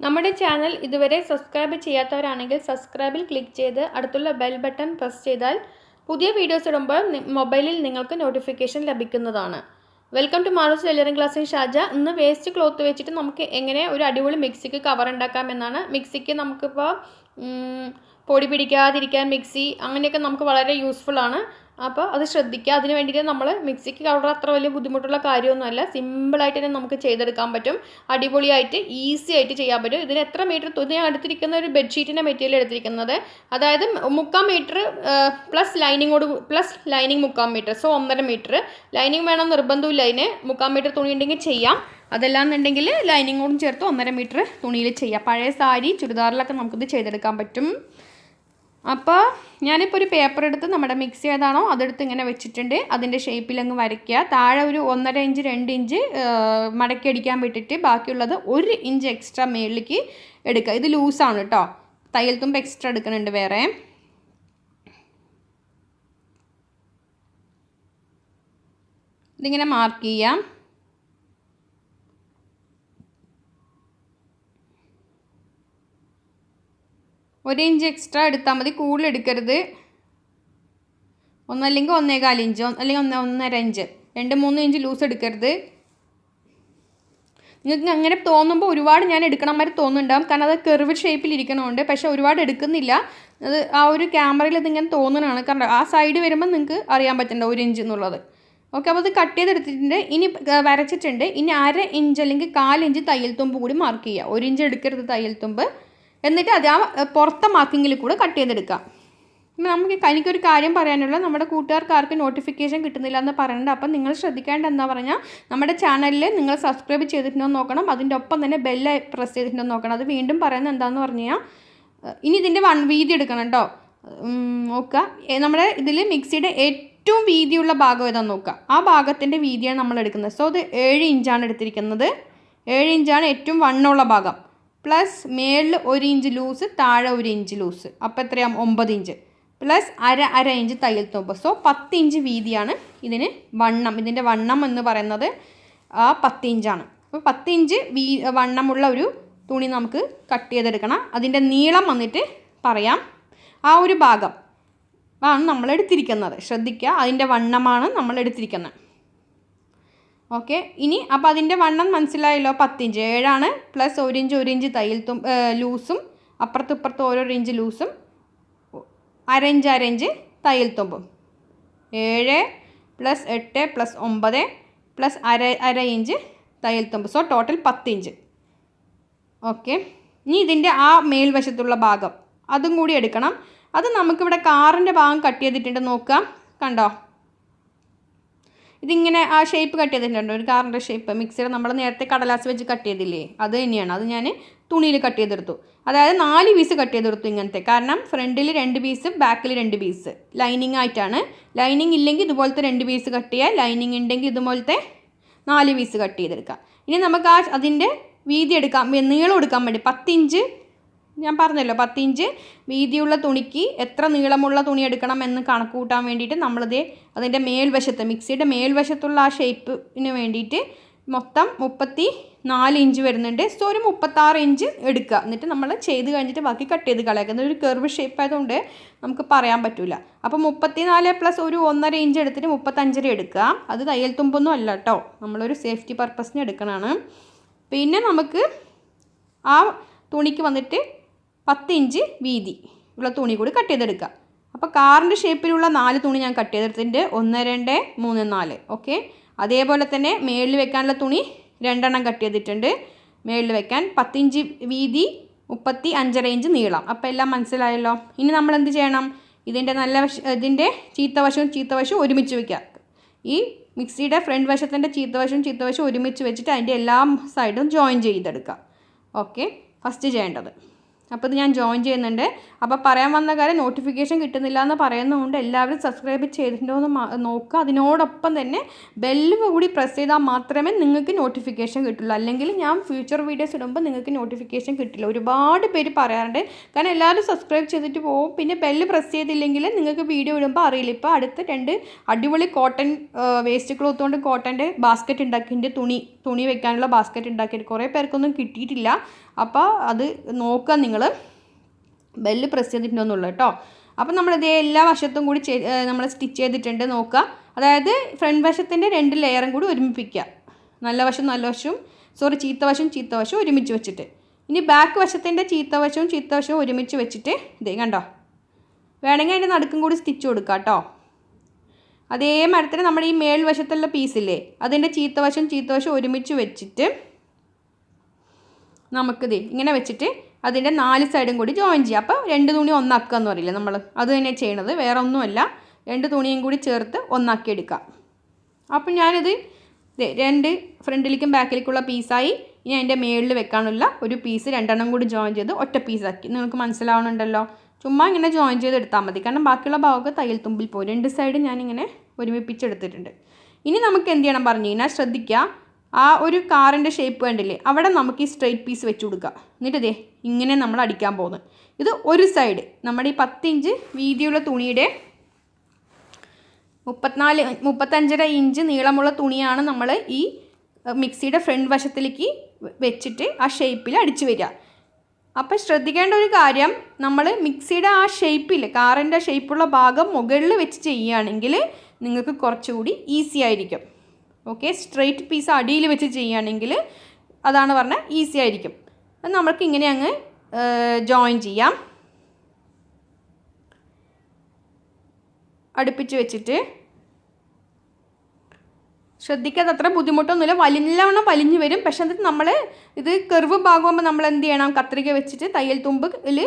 നമ്മുടെ ചാനൽ ഇതുവരെ സബ്സ്ക്രൈബ് ചെയ്യാത്തവരാണെങ്കിൽ സബ്സ്ക്രൈബിൽ ക്ലിക്ക് ചെയ്ത് അടുത്തുള്ള ബെൽ ബട്ടൺ പ്രസ് ചെയ്താൽ പുതിയ വീഡിയോസ് ഇടുമ്പോൾ മൊബൈലിൽ നിങ്ങൾക്ക് നോട്ടിഫിക്കേഷൻ ലഭിക്കുന്നതാണ്. Welcome to Maroos tailoring class in Shaja. ഇന്ന് വേസ്റ്റ് ക്ലോത്ത് വെച്ചിട്ട് നമുക്ക് എങ്ങനെ ഒരു അടിപൊളി മിക്സിക്ക് കവർ ഉണ്ടാക്കാം എന്നാണ്. മിക്സിക്ക് നമുക്കിപ്പോൾ പൊടി പിടിക്കാതിരിക്കാൻ മിക്സി അങ്ങനെയൊക്കെ നമുക്ക് വളരെ യൂസ്ഫുൾ ആണ്. അപ്പോൾ അത് ശ്രദ്ധിക്കുക. അതിന് വേണ്ടിയിട്ട് നമ്മൾ മിക്സിക്ക് കൗഡർ അത്ര വലിയ ബുദ്ധിമുട്ടുള്ള കാര്യമൊന്നുമല്ല. സിമ്പിളായിട്ട് തന്നെ നമുക്ക് ചെയ്തെടുക്കാൻ പറ്റും. അടിപൊളിയായിട്ട് ഈസി ആയിട്ട് ചെയ്യാൻ പറ്റും. ഇതിന് എത്ര മീറ്റർ തുണി എടുത്തിരിക്കുന്ന ഒരു ബെഡ്ഷീറ്റിന്റെ മെറ്റീരിയൽ എടുത്തിരിക്കുന്നത്. അതായത് മുക്കാൽ മീറ്റർ പ്ലസ് ലൈനിങ്ങോട് പ്ലസ് ലൈനിങ് മുക്കാൽ മീറ്റർ സോ ഒന്നര മീറ്റർ ലൈനിങ് വേണം നിർബന്ധമില്ല. അതിന് മുക്കാൽ മീറ്റർ തുണി ഉണ്ടെങ്കിൽ ചെയ്യാം. അതല്ലാന്നുണ്ടെങ്കിൽ ലൈനിങ്ങോടും ചേർത്ത് ഒന്നര മീറ്റർ തുണിയിൽ ചെയ്യാം. പഴയ സാരി ചുരിദാറിലൊക്കെ നമുക്കിത് ചെയ്തെടുക്കാൻ പറ്റും. അപ്പോൾ ഞാനിപ്പോൾ ഒരു പേപ്പർ എടുത്ത് നമ്മുടെ മിക്സ് ചെയ്താണോ അതെടുത്ത് ഇങ്ങനെ വെച്ചിട്ടുണ്ട്. അതിന്റെ ഷേപ്പിൽ അങ്ങ് വരയ്ക്കുക. താഴെ ഒരു ഒന്നര ഇഞ്ച് രണ്ട് ഇഞ്ച് മടക്കി അടിക്കാൻ വിട്ടിട്ട് ബാക്കിയുള്ളത് ഒരു ഇഞ്ച് എക്സ്ട്രാ മേളിലേക്ക് എടുക്കുക. ഇത് ലൂസാണ് കേട്ടോ തയ്യൽ തുമ്പ് എക്സ്ട്രാ എടുക്കുന്നുണ്ട് വേറെ. ഇതിങ്ങനെ മാർക്ക് ചെയ്യാം. ഒരു ഇഞ്ച് എക്സ്ട്രാ എടുത്താൽ മതി. കൂടുതൽ എടുക്കരുത്. ഒന്നല്ലെങ്കിൽ ഒന്നേകാൽ ഇഞ്ച് അല്ലെങ്കിൽ ഒന്ന് ഒന്നര ഇഞ്ച്. രണ്ട് മൂന്ന് ഇഞ്ച് ലൂസ് എടുക്കരുത്. നിങ്ങൾക്ക് അങ്ങനെ തോന്നുമ്പോൾ ഒരുപാട് ഞാൻ എടുക്കണം മാതിരി തോന്നുന്നുണ്ടാവും. കാരണം അത് കെർവ് ഷേപ്പിൽ ഇരിക്കണമുണ്ട് പക്ഷേ ഒരുപാട് എടുക്കുന്നില്ല. അത് ആ ഒരു ക്യാമറയിൽ ഇതിങ്ങനെ തോന്നുന്നതാണ് കാരണം ആ സൈഡ് വരുമ്പോൾ നിങ്ങൾക്ക് അറിയാൻ പറ്റണ്ട ഒരു ഇഞ്ച് എന്നുള്ളത്. ഓക്കെ അപ്പോൾ അത് കട്ട് ചെയ്തെടുത്തിട്ടുണ്ട്. ഇനി വരച്ചിട്ടുണ്ട്. ഇനി അര ഇഞ്ച് അല്ലെങ്കിൽ കാലിഞ്ച് തയ്യൽ തുമ്പ് കൂടി മാർക്ക് ചെയ്യുക ഒരു ഇഞ്ച് എടുക്കരുത് തയ്യൽ തുമ്പ്. എന്നിട്ട് അത് ആ പുറത്തെ മാർക്കിങ്ങിൽ കൂടെ കട്ട് ചെയ്തെടുക്കാം പിന്നെ നമുക്ക് എനിക്കൊരു കാര്യം പറയാനുള്ളത് നമ്മുടെ കൂട്ടുകാർക്കാർക്ക് നോട്ടിഫിക്കേഷൻ കിട്ടുന്നില്ല എന്ന് പറയുന്നുണ്ട് അപ്പം നിങ്ങൾ ശ്രദ്ധിക്കേണ്ട എന്താ പറഞ്ഞാൽ നമ്മുടെ ചാനലിൽ നിങ്ങൾ സബ്സ്ക്രൈബ് ചെയ്തിട്ടുണ്ടോ നോക്കണം. അതിന്റെ ഒപ്പം തന്നെ ബെല്ല് പ്രസ് ചെയ്തിട്ടുണ്ടോ നോക്കണം. അത് വീണ്ടും പറയുന്നത് എന്താണെന്ന് പറഞ്ഞു കഴിഞ്ഞാൽ ഇനി ഇതിന്റെ വൺ വീതി എടുക്കണം കേട്ടോ. നോക്കുക. നമ്മുടെ ഇതിൽ മിക്സിയുടെ ഏറ്റവും വീതിയുള്ള ഭാഗം ഏതാണെന്ന് നോക്കുക. ആ ഭാഗത്തിന്റെ വീതിയാണ് നമ്മൾ എടുക്കുന്നത്. സോ അത് ഏഴ് ഇഞ്ചാണ് എടുത്തിരിക്കുന്നത്. ഏഴ് ഇഞ്ചാണ് ഏറ്റവും വണ്ണമുള്ള ഭാഗം. പ്ലസ് മേളിൽ ഒരു ഇഞ്ച് ലൂസ് താഴെ ഒരു ഇഞ്ച് ലൂസ്. അപ്പോൾ എത്രയാവും? ഒമ്പത് ഇഞ്ച്. പ്ലസ് അര അര ഇഞ്ച് തയ്യൽ തുമ്പ്. സോ പത്ത് ഇഞ്ച് വീതിയാണ് ഇതിന് വണ്ണം. ഇതിന്റെ വണ്ണം എന്ന് പറയുന്നത് ആ പത്ത് ഇഞ്ചാണ്. അപ്പോൾ പത്ത് ഇഞ്ച് വീ വണ്ണമുള്ള ഒരു തുണി നമുക്ക് കട്ട് ചെയ്തെടുക്കണം. അതിന്റെ നീളം വന്നിട്ട് പറയാം. ആ ഒരു ഭാഗം ആണ് നമ്മൾ എടുത്തിരിക്കുന്നത്. ശ്രദ്ധിക്കുക. അതിന്റെ വണ്ണമാണ് നമ്മൾ എടുത്തിരിക്കുന്നത്. ഓക്കെ. ഇനി അപ്പോൾ അതിന്റെ വണ്ണം മനസ്സിലായല്ലോ. പത്തിഞ്ച്. ഏഴാണ്. പ്ലസ് ഒരു ഇഞ്ച് ഇഞ്ച് തയ്യൽ തും ലൂസും. അപ്പുറത്തും ഇപ്പുറത്തും ഓരോ ഇഞ്ച് ലൂസും. അരഞ്ച് അരഞ്ച് തയ്യൽ തുമ്പും ഏഴ് പ്ലസ് എട്ട് പ്ലസ് ഒമ്പത് പ്ലസ് അര അര ഇഞ്ച് തയ്യൽ തുമ്പ് സോ ടോട്ടൽ പത്തിഞ്ച്. ഓക്കെ. ഇനി ഇതിന്റെ ആ മേൽവശത്തുള്ള ഭാഗം. അതും കൂടി എടുക്കണം. അത് നമുക്കിവിടെ കാറിന്റെ ഭാഗം കട്ട് ചെയ്തിട്ടുണ്ട്. നോക്കാം. കണ്ടോ? ഇതിങ്ങനെ ആ ഷേപ്പ് കട്ട് ചെയ്തിട്ടുണ്ട്? ഒരു കാറിന്റെ ഷേപ്പ് മിക്സിയുടെ നമ്മൾ നേരത്തെ കടലാസ് വെച്ച് കട്ട് ചെയ്തില്ലേ? അത് തന്നെയാണ്. അത് ഞാൻ തുണിയിൽ കട്ട് ചെയ്തെടുത്തു. അതായത് നാല് പീസ് കട്ട് ചെയ്തെടുത്തു ഇങ്ങനത്തെ. കാരണം ഫ്രണ്ടിൽ രണ്ട് പീസ് ബാക്കിൽ രണ്ട് പീസ് ലൈനിങ് ആയിട്ടാണ്. ലൈനിങ് ഇല്ലെങ്കിൽ ഇതുപോലത്തെ രണ്ട് പീസ് കട്ട് ചെയ്യുക ലൈനിങ് ഉണ്ടെങ്കിൽ ഇതുപോലത്തെ നാല് പീസ് കട്ട് ചെയ്തെടുക്കാം. ഇനി നമുക്ക് ആ അതിന്റെ വീതി എടുക്കാം. നീളം എടുക്കാൻ വേണ്ടി പത്തിഞ്ച് ഞാൻ പറഞ്ഞല്ലോ പത്തിഞ്ച് വീതിയുള്ള തുണിക്ക് എത്ര നീളമുള്ള തുണി എടുക്കണം എന്ന് കണക്ക് കൂട്ടാൻ വേണ്ടിയിട്ട് നമ്മളിത് അതിന്റെ മേൽവശത്ത് മിക്സിയുടെ മേൽവശത്തുള്ള ആ ഷേപ്പിന് വേണ്ടിയിട്ട് മൊത്തം മുപ്പത്തി നാല് ഇഞ്ച് വരുന്നുണ്ട്. സോ ഒരു മുപ്പത്താറ് ഇഞ്ച് എടുക്കുക. എന്നിട്ട് നമ്മൾ ചെയ്ത് കഴിഞ്ഞിട്ട് ബാക്കി കട്ട് ചെയ്ത് കളയാക്കുന്നത് ഒരു കെർവ് ഷേപ്പ് ആയതുകൊണ്ട് നമുക്ക് പറയാൻ പറ്റില്ല അപ്പോൾ മുപ്പത്തി നാല് പ്ലസ് ഒരു ഒന്നര ഇഞ്ച് എടുത്തിട്ട് മുപ്പത്തഞ്ചര എടുക്കുക. അത് തയ്യൽ തുമ്പൊന്നും അല്ല കേട്ടോ നമ്മളൊരു സേഫ്റ്റി പർപ്പസിന് എടുക്കണതാണ് പിന്നെ നമുക്ക് ആ തുണിക്ക് വന്നിട്ട് പത്ത് ഇഞ്ച് വീതി ഉള്ള തുണി കൂടി കട്ട് ചെയ്തെടുക്കുക. അപ്പോൾ കാറിന്റെ ഷേപ്പിലുള്ള നാല് തുണി ഞാൻ കട്ട് ചെയ്തെടുത്തിട്ടുണ്ട്. ഒന്ന് രണ്ട് മൂന്ന് നാല്. ഓക്കെ? അതേപോലെ തന്നെ മേളിൽ വെക്കാനുള്ള തുണി രണ്ടെണ്ണം കട്ട് ചെയ്തിട്ടുണ്ട്. മേളിൽ വെക്കാൻ പത്തിഞ്ച് വീതി മുപ്പത്തി അഞ്ചര ഇഞ്ച് നീളം. അപ്പോൾ എല്ലാം മനസ്സിലായല്ലോ? ഇനി നമ്മൾ എന്ത് ചെയ്യണം? ഇതിന്റെ നല്ല വശ ഇതിന്റെ ചീത്തവശവും ചീത്തവശവും ഒരുമിച്ച് വയ്ക്കുക ഈ മിക്സിയുടെ ഫ്രണ്ട് വശത്തിന്റെ ചീത്തവശവും ചീത്തവശവും ഒരുമിച്ച് വെച്ചിട്ട് അതിന്റെ എല്ലാ സൈഡും ജോയിൻ ചെയ്തെടുക്കുക. ഓക്കെ? ഫസ്റ്റ് ചെയ്യേണ്ടത്. അപ്പോൾ ഇത് ഞാൻ ജോയിൻ ചെയ്യുന്നുണ്ട്. അപ്പോൾ പറയാൻ വന്ന കാര്യം നോട്ടിഫിക്കേഷൻ കിട്ടുന്നില്ല എന്ന് പറയുന്നതുകൊണ്ട് എല്ലാവരും സബ്സ്ക്രൈബ് ചെയ്തിട്ടുണ്ടോ എന്ന് നോക്കുക. അതിനോടൊപ്പം തന്നെ ബെല്ല് കൂടി പ്രസ് ചെയ്താൽ മാത്രമേ നിങ്ങൾക്ക് നോട്ടിഫിക്കേഷൻ കിട്ടുള്ളൂ. അല്ലെങ്കിൽ ഞാൻ ഫ്യൂച്ചർ വീഡിയോസ് ഇടുമ്പോൾ നിങ്ങൾക്ക് നോട്ടിഫിക്കേഷൻ കിട്ടില്ല. ഒരുപാട് പേര് പറയാറുണ്ട്. കാരണം എല്ലാവരും സബ്സ്ക്രൈബ് ചെയ്തിട്ട് പോകും. പിന്നെ ബെല്ല് പ്രസ് ചെയ്തില്ലെങ്കിൽ നിങ്ങൾക്ക് വീഡിയോ ഇടുമ്പോൾ അറിയില്ല. ഇപ്പോൾ അടുത്ത രണ്ട് അടിപൊളി കോട്ടൺ വേസ്റ്റ് ക്ലോത്ത് കൊണ്ട് കോട്ടന്റെ ബാസ്ക്കറ്റ് ഉണ്ടാക്കിയിട്ട് തുണി തുണി വെക്കാനുള്ള ബാസ്ക്കറ്റ് ഉണ്ടാക്കിയിട്ട് കുറേ പേർക്കൊന്നും കിട്ടിയിട്ടില്ല. അപ്പോൾ അത് നോക്കുക നിങ്ങൾ. ബെല്ല് പ്രസ് ചെയ്തിട്ടുണ്ടോന്നുള്ളൂ കേട്ടോ. അപ്പം നമ്മളിത് എല്ലാ വശത്തും കൂടി നമ്മൾ സ്റ്റിച്ച് ചെയ്തിട്ടുണ്ട് നോക്കുക. അതായത് ഫ്രണ്ട് വശത്തിന്റെ രണ്ട് ലെയറും കൂടി ഒരുമിപ്പിക്കുക. നല്ല വശം നല്ല വശവും. സോറി ചീത്ത വശവും ചീത്ത വശവും ഒരുമിച്ച് വെച്ചിട്ട്. ഇനി ബാക്ക് വശത്തിന്റെ ചീത്ത വശവും ചീത്ത വശവും ഒരുമിച്ച് വെച്ചിട്ട് ഇതേ കണ്ടോ? വേണമെങ്കിൽ അതിന്റെ നടുക്കും കൂടി സ്റ്റിച്ച് കൊടുക്കുക കേട്ടോ. അതേ മരത്തിന് നമ്മുടെ ഈ മേൽ വശത്തുള്ള പീസില്ലേ അതിന്റെ ചീത്ത വശം ചീത്ത വശം ഒരുമിച്ച് വെച്ചിട്ട് നമുക്കിത് ഇങ്ങനെ വെച്ചിട്ട് അതിന്റെ നാല് സൈഡും കൂടി ജോയിൻ ചെയ്യുക. അപ്പോൾ രണ്ട് തുണി ഒന്നാക്കുക എന്ന് പറയില്ല നമ്മൾ? അത് തന്നെ ചെയ്യണത്. വേറെ ഒന്നുമല്ല. രണ്ട് തുണിയും കൂടി ചേർത്ത് ഒന്നാക്കി എടുക്കാം അപ്പം ഞാനിത് രണ്ട് ഫ്രണ്ടിലേക്കും ബാക്കിലേക്കുള്ള പീസായി ഇനി അതിന്റെ മേളിൽ വെക്കാനുള്ള ഒരു പീസ് രണ്ടെണ്ണം കൂടി ജോയിൻ ചെയ്ത് ഒറ്റ പീസാക്കി. നിങ്ങൾക്ക് മനസ്സിലാവണുണ്ടല്ലോ? ചുമ്മാ ഇങ്ങനെ ജോയിൻ ചെയ്ത് എടുത്താൽ മതി. കാരണം ബാക്കിയുള്ള ഭാഗമൊക്കെ തയ്യൽ തുമ്പിൽ പോയി രണ്ട് സൈഡ് ഞാനിങ്ങനെ ഒരുമിപ്പിച്ചെടുത്തിട്ടുണ്ട്. ഇനി നമുക്ക് എന്ത് ചെയ്യണം പറഞ്ഞു കഴിഞ്ഞാൽ ശ്രദ്ധിക്കുക. ആ ഒരു കാറിന്റെ ഷേപ്പ് കണ്ടില്ലേ? അവിടെ നമുക്ക് ഈ സ്ട്രെയിറ്റ് പീസ് വെച്ച് കൊടുക്കുക എന്നിട്ട് ദേ ഇങ്ങനെ നമ്മൾ അടിക്കാൻ പോകുന്നത്. ഇത് ഒരു സൈഡ് നമ്മുടെ ഈ പത്തിഞ്ച് വീതിയുള്ള തുണിയുടെ മുപ്പത്തിനാല് മുപ്പത്തഞ്ചര ഇഞ്ച് നീളമുള്ള തുണിയാണ് നമ്മൾ ഈ മിക്സിയുടെ ഫ്രണ്ട് വശത്തിലേക്ക് വെച്ചിട്ട് ആ ഷേപ്പിൽ അടിച്ചു വരിക. അപ്പം ശ്രദ്ധിക്കേണ്ട ഒരു കാര്യം നമ്മൾ മിക്സിയുടെ ആ ഷേപ്പിൽ കാറിന്റെ ഷേപ്പുള്ള ഭാഗം മുകളിൽ വെച്ച് ചെയ്യുകയാണെങ്കിൽ നിങ്ങൾക്ക് കുറച്ചുകൂടി ഈസി ആയിരിക്കും. ഓക്കെ സ്ട്രെയിറ്റ് പീസ് അടിയിൽ വെച്ച് ചെയ്യുകയാണെങ്കിൽ അതാണ് പറഞ്ഞാൽ ഈസി ആയിരിക്കും. അത് നമ്മൾക്ക് ഇങ്ങനെ അങ്ങ് ജോയിൻ ചെയ്യാം. അടുപ്പിച്ച് വെച്ചിട്ട്. ശ്രദ്ധിക്കാതെ അത്ര ബുദ്ധിമുട്ടൊന്നുമില്ല. വലിഞ്ഞവണ്ണം വലിഞ്ഞു വരും. പക്ഷെ അത് നമ്മൾ ഇത് കെർവ് ഭാഗമാകുമ്പോൾ നമ്മൾ എന്ത് ചെയ്യണം? കത്രിക വെച്ചിട്ട് തയ്യൽ തുമ്പിൽ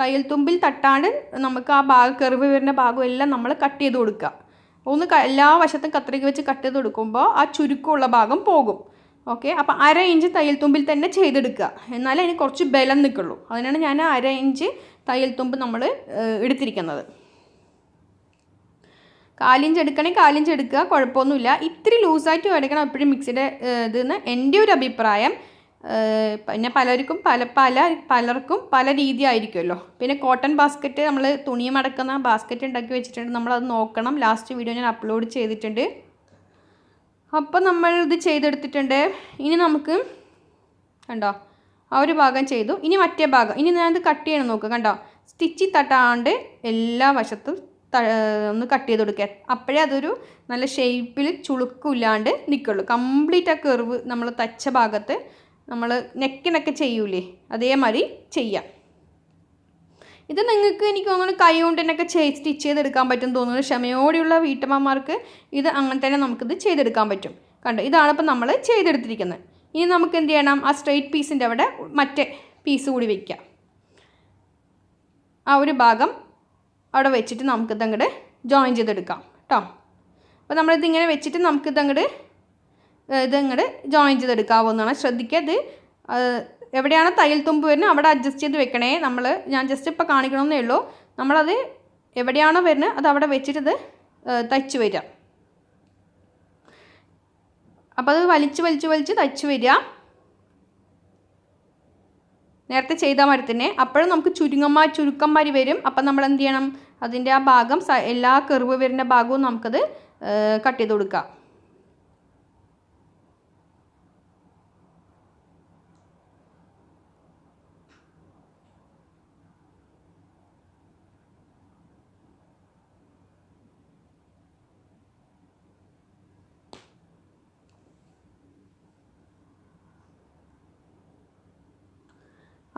തയ്യൽ തുമ്പിൽ തട്ടാണ്ട് നമുക്ക് ആ ഭാഗം കെർവ് വരുന്ന ഭാഗം എല്ലാം നമ്മൾ കട്ട് ചെയ്ത് കൊടുക്കുക. ഒന്ന് എല്ലാ വശത്തും കത്രിക വെച്ച് കട്ട് ചെയ്ത് കൊടുക്കുമ്പോൾ ആ ചുരുക്കമുള്ള ഭാഗം പോകും. ഓക്കെ അപ്പോൾ അര ഇഞ്ച് തയ്യൽ തുമ്പിൽ തന്നെ ചെയ്തെടുക്കുക. എന്നാലേ അതിന് കുറച്ച് ബലം നിൽക്കുള്ളൂ. അതിനാണ് ഞാൻ അര ഇഞ്ച് തയ്യൽ തുമ്പ് നമ്മൾ എടുത്തിരിക്കുന്നത്. കാലിഞ്ച് എടുക്കണമെങ്കിൽ കാലിഞ്ച് എടുക്കുക. കുഴപ്പമൊന്നുമില്ല. ഇത്തിരി ലൂസായിട്ട് എടുക്കണം എപ്പോഴും മിക്സിയുടെ ഇതെന്ന് എന്റെ ഒരു അഭിപ്രായം പിന്നെ പലർക്കും പല പല പലർക്കും പല രീതി ആയിരിക്കുമല്ലോ പിന്നെ കോട്ടൺ ബാസ്ക്കറ്റ് നമ്മൾ തുണി മടക്കുന്ന ബാസ്ക്കറ്റ് ഉണ്ടാക്കി വെച്ചിട്ടുണ്ട്. നമ്മളത് നോക്കണം. ലാസ്റ്റ് വീഡിയോ ഞാൻ അപ്ലോഡ് ചെയ്തിട്ടുണ്ട്. അപ്പോൾ നമ്മൾ ഇത് ചെയ്തെടുത്തിട്ടുണ്ട്. ഇനി നമുക്ക് കണ്ടോ? ആ ഒരു ഭാഗം ചെയ്തു. ഇനി മറ്റേ ഭാഗം. ഇനി ഞാനത് കട്ട് ചെയ്യണം നോക്കുക കണ്ടോ? സ്റ്റിച്ചിൽ തട്ടാണ്ട് എല്ലാ വശത്തും ഒന്ന് കട്ട് ചെയ്ത് കൊടുക്കുക. അപ്പോഴേ അതൊരു നല്ല ഷേപ്പിൽ ചുളുക്കില്ലാണ്ട് നിൽക്കുള്ളൂ കംപ്ലീറ്റ് ആ കെർവ് നമ്മൾ തച്ച ഭാഗത്ത് നമ്മൾ നെക്കിനൊക്കെ ചെയ്യൂലേ? അതേമാതിരി ചെയ്യാം. ഇത് നിങ്ങൾക്ക് എനിക്ക് തോന്നുന്നു കൈ കൊണ്ട് തന്നെയൊക്കെ ചെയ് സ്റ്റിച്ച് ചെയ്തെടുക്കാൻ പറ്റും തോന്നുന്നു. ക്ഷമയോടെയുള്ള വീട്ടമ്മമാർക്ക് ഇത് അങ്ങനെ തന്നെ നമുക്കിത് ചെയ്തെടുക്കാൻ പറ്റും. കണ്ടോ? ഇതാണ് ഇപ്പം നമ്മൾ ചെയ്തെടുത്തിരിക്കുന്നത്. ഇനി നമുക്ക് എന്ത് ചെയ്യണം? ആ സ്ട്രെയിറ്റ് പീസിന്റെ അവിടെ മറ്റേ പീസ് കൂടി വയ്ക്കാം ആ ഒരു ഭാഗം അവിടെ വെച്ചിട്ട് നമുക്കിത് അങ്ങോട്ട് ജോയിൻ ചെയ്തെടുക്കാം. കേട്ടോ? അപ്പോൾ നമ്മളിതിങ്ങനെ വെച്ചിട്ട് നമുക്കിത് അങ്ങോട്ട് ഇത് അങ്ങോട്ട് ജോയിൻ ചെയ്തെടുക്കാവുന്നതാണ് ശ്രദ്ധിക്കുക ഇത് എവിടെയാണ് തയ്യൽ തുമ്പ് വരുന്നത് അവിടെ അഡ്ജസ്റ്റ് ചെയ്ത് വെക്കണേ. നമ്മൾ ഞാൻ ജസ്റ്റ് ഇപ്പോൾ കാണിക്കണമെന്നേ ഉള്ളൂ. നമ്മളത് എവിടെയാണോ വരുന്നത് അത് അവിടെ വെച്ചിട്ട് ഇത് തയ്ച്ച് വരിക അപ്പോൾ അത് വലിച്ച് വലിച്ച് വലിച്ച് തയ്ച്ച് വരിക നേരത്തെ ചെയ്ത മാതിരി തന്നെ. അപ്പോഴും നമുക്ക് ചുരുങ്ങന്മാർ ചുരുക്കന്മാരി വരും. അപ്പം നമ്മൾ എന്ത് ചെയ്യണം? അതിന്റെ ആ ഭാഗം എല്ലാ കെറിവ് വരുന്ന ഭാഗവും നമുക്കത് കട്ട് ചെയ്ത് കൊടുക്കാം.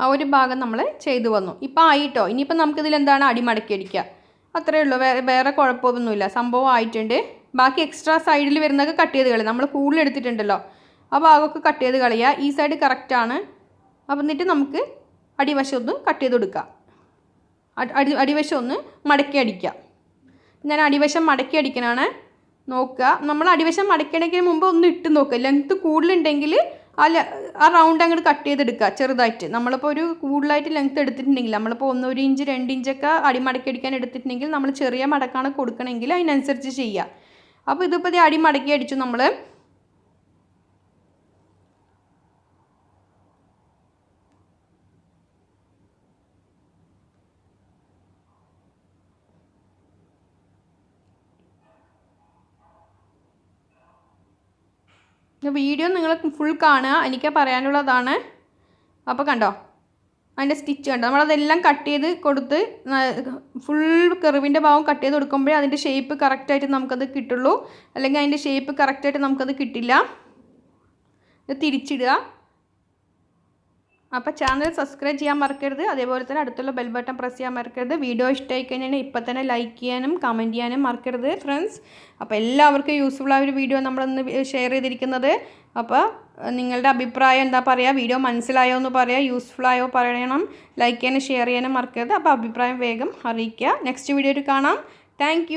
ആ ഒരു ഭാഗം നമ്മൾ ചെയ്തു വന്നു. ഇപ്പം ആയിട്ടോ? ഇനിയിപ്പം നമുക്കിതിൽ എന്താണ് അടിമടക്കി അടിക്കുക അത്രയേ ഉള്ളൂ. വേറെ വേറെ കുഴപ്പമൊന്നുമില്ല. സംഭവം ആയിട്ടുണ്ട്. ബാക്കി എക്സ്ട്രാ സൈഡിൽ വരുന്നതൊക്കെ കട്ട് ചെയ്ത് കളയാം. നമ്മൾ കൂടുതൽ എടുത്തിട്ടുണ്ടല്ലോ. ആ ഭാഗമൊക്കെ കട്ട് ചെയ്ത് കളയുക. ഈ സൈഡ് കറക്റ്റാണ് അപ്പം എന്നിട്ട് നമുക്ക് അടിവശം ഒന്ന് കട്ട് ചെയ്ത് കൊടുക്കാം. അടി അടി അടിവശം ഒന്ന് മടക്കി അടിക്കാം. ഞാൻ അടിവശം മടക്കി അടിക്കണാണ്. നോക്കുക. നമ്മൾ അടിവശം മടക്കണമെങ്കിൽ മുമ്പ് ഒന്ന് ഇട്ട് നോക്കുക ലെങ്ത്ത് കൂടുതലുണ്ടെങ്കിൽ അല്ല ആ റൗണ്ട് അങ്ങോട്ട് കട്ട് ചെയ്തെടുക്കുക ചെറുതായിട്ട്. നമ്മളിപ്പോൾ ഒരു കൂടുതലായിട്ട് ലെങ്ത് എടുത്തിട്ടുണ്ടെങ്കിൽ നമ്മളിപ്പോൾ ഒന്നൊരു ഇഞ്ച് രണ്ട് ഇഞ്ചൊക്കെ അടിമടക്കി അടിക്കാൻ എടുത്തിട്ടുണ്ടെങ്കിൽ നമ്മൾ ചെറിയ മടക്കാണ് കൊടുക്കണമെങ്കിൽ അതിനനുസരിച്ച് ചെയ്യുക അപ്പോൾ ഇതിപ്പോൾ ഇത് അടിമടക്കി അടിച്ചു നമ്മൾ വീഡിയോ നിങ്ങൾ ഫുൾ കാണുക. എനിക്ക് പറയാനുള്ളതാണ്. അപ്പോൾ കണ്ടോ? അതിന്റെ സ്റ്റിച്ച് കണ്ടോ? നമ്മളതെല്ലാം കട്ട് ചെയ്ത് കൊടുത്ത് ഫുൾ കെറിവിന്റെ ഭാഗം കട്ട് ചെയ്ത് കൊടുക്കുമ്പോഴേ അതിന്റെ ഷേപ്പ് കറക്റ്റായിട്ട് നമുക്കത് കിട്ടുള്ളൂ. അല്ലെങ്കിൽ അതിന്റെ ഷേപ്പ് കറക്റ്റായിട്ട് നമുക്കത് കിട്ടില്ല. ഇത് തിരിച്ചിടുക. അപ്പോൾ ചാനൽ സബ്സ്ക്രൈബ് ചെയ്യാൻ മറക്കരുത്. അതേപോലെ തന്നെ അടുത്തുള്ള ബെൽ ബട്ടൺ പ്രസ് ചെയ്യാൻ മറക്കരുത്. വീഡിയോ ഇഷ്ടമായി കഴിഞ്ഞാൽ ഇപ്പം തന്നെ ലൈക്ക് ചെയ്യാനും കമന്റ് ചെയ്യാനും മറക്കരുത് ഫ്രണ്ട്സ് അപ്പോൾ എല്ലാവർക്കും യൂസ്ഫുൾ ആയ ഒരു വീഡിയോ നമ്മളിന്ന് ഷെയർ ചെയ്തിരിക്കുന്നത്. അപ്പോൾ നിങ്ങളുടെ അഭിപ്രായം എന്താ പറയുക വീഡിയോ മനസ്സിലായോ എന്ന് പറയുക യൂസ്ഫുൾ ആയോ പറയണം. ലൈക്ക് ചെയ്യാനും ഷെയർ ചെയ്യാനും മറക്കരുത്. അപ്പോൾ അഭിപ്രായം വേഗം അറിയിക്കുക. നെക്സ്റ്റ് വീഡിയോയിൽ കാണാം. താങ്ക്